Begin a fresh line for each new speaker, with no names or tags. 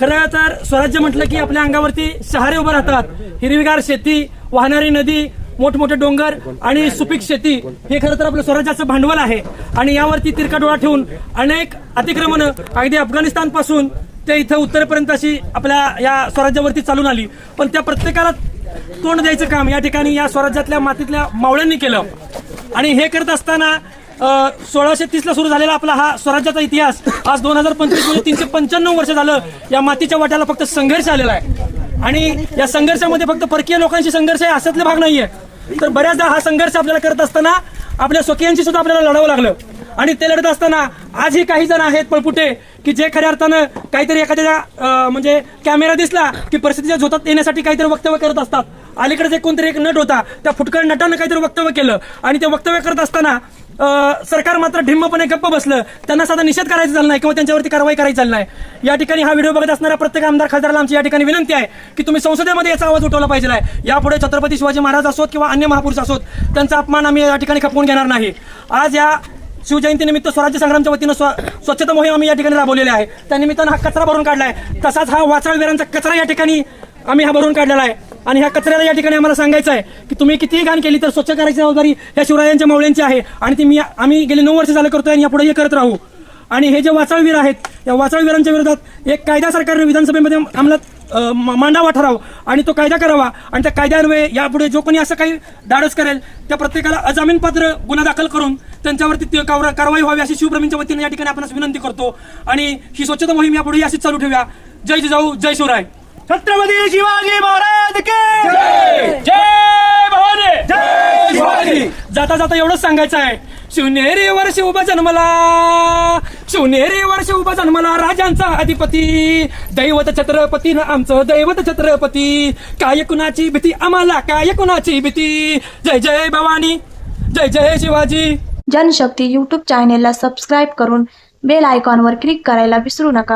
खरं तर स्वराज्य म्हटलं की आपल्या अंगावरती शहारे उभं राहतात. हिरवीगार शेती वाहणारी नदी मोठमोठे डोंगर आणि सुपीक शेती हे खरं तर आपलं स्वराज्याचं भांडवल आहे. आणि यावरती तिरका डोळा ठेवून अनेक अतिक्रमण अगदी अफगाणिस्तानपासून ते इथं उत्तरेपर्यंत अशी आपल्या या स्वराज्यावरती चालून आली. पण त्या प्रत्येकाला तोंड द्यायचं काम या ठिकाणी या स्वराज्यातल्या मातीतल्या मावळ्यांनी केलं. आणि हे करत असताना सोळाशे तीस ला सुरू झालेला आपला हा स्वराज्याचा इतिहास आज दोन हजार पंचवीस म्हणजे तीनशे पंच्याण्णव वर्ष झालं या मातीच्या वाट्याला फक्त संघर्ष आलेला आहे. आणि या संघर्षामध्ये फक्त परकीय लोकांशी संघर्ष आहे असातले भाग नाहीये. तर बऱ्याचदा हा संघर्ष आपल्याला करत असताना आपल्या स्वकीयांशी सुद्धा आपल्याला लढावं लागलं. आणि ते लढत असताना आजही काही जण आहेत पळपुटे की जे खऱ्या अर्थानं काहीतरी एखाद्या म्हणजे कॅमेरा दिसला की परिस्थितीच्या झोतात येण्यासाठी काहीतरी वक्तव्य करत असतात. अलीकडेच एक कोणतरी एक नट होता त्या फुटकळ नटानं काहीतरी वक्तव्य केलं. आणि ते वक्तव्य करत असताना सरकार मात्र ढिम्मपणे गप्प बसलं. त्यांना साधा निषेध करायचा झाला नाही किंवा त्यांच्यावरती कारवाई करायची झाली नाही. या ठिकाणी हा व्हिडिओ बघत असणाऱ्या प्रत्येक आमदार खासदाराला आमची या ठिकाणी विनंती आहे की तुम्ही संसदेमध्ये याचा आवाज उठवला पाहिजे आहे. यापुढे छत्रपती शिवाजी महाराज असोत किंवा अन्य महापुरुष असोत त्यांचा अपमान आम्ही या ठिकाणी खपवून घेणार नाही. आज या शिवजयंतीनिमित्त स्वराज्य संग्रामच्या वतीनं स्व- स्वच्छता मोहीम आम्ही या ठिकाणी राबवलेली आहे. त्यानिमित्तानं हा कचरा भरून काढला आहे. तसाच हा वाचाळवीरांचा कचरा या ठिकाणी आम्ही हा भरून काढलेला आहे. आणि ह्या कचऱ्याला या ठिकाणी आम्हाला सांगायचं आहे की तुम्ही कितीही घाण केली तर स्वच्छ करायची जबाबदारी ह्या शिवरायांच्या मावळ्यांची आहे. आणि ती मी आम्ही गेली नऊ वर्ष झालं करतोय आणि यापुढे हे करत राहू. आणि हे जे वाचाळवीर आहेत या वाचाळवीरांच्या विरोधात एक कायदा सरकारने विधानसभेमध्ये अंमलात मांडावा ठराव. आणि तो कायदा करावा. आणि त्या कायद्यान्वये यापुढे जो कोणी असं काही धाडस करेल त्या प्रत्येकाला अजामीनपात्र गुन्हा दाखल करून त्यांच्यावरती कारवाई व्हावी अशी शिवप्रेमींच्या वतीने या ठिकाणी आपण विनंती करतो. आणि ही स्वच्छता मोहीम यापुढे अशीच चालू ठेवूया. जय जिजाऊ जय शिवराय. छत्रपती शिवाजी महाराज के जय! भवानी! जय शिवाजी! जाता जाता एवढंच सांगायचं आहे. शिवनेरीवर शिवबा जन्मला शिवनेरीवर शिवबा जन्मला राजांचा अधिपती. दैवत छत्रपती न आमचं दैवत छत्रपती. काय कुणाची भीती आम्हाला काय कुणाची भीती? जय जय भवानी! जय जय शिवाजी!
जनशक्ती यूट्यूब चॅनेलला सबस्क्राईब करून बेल आयकॉनवर क्लिक करायला विसरू नका.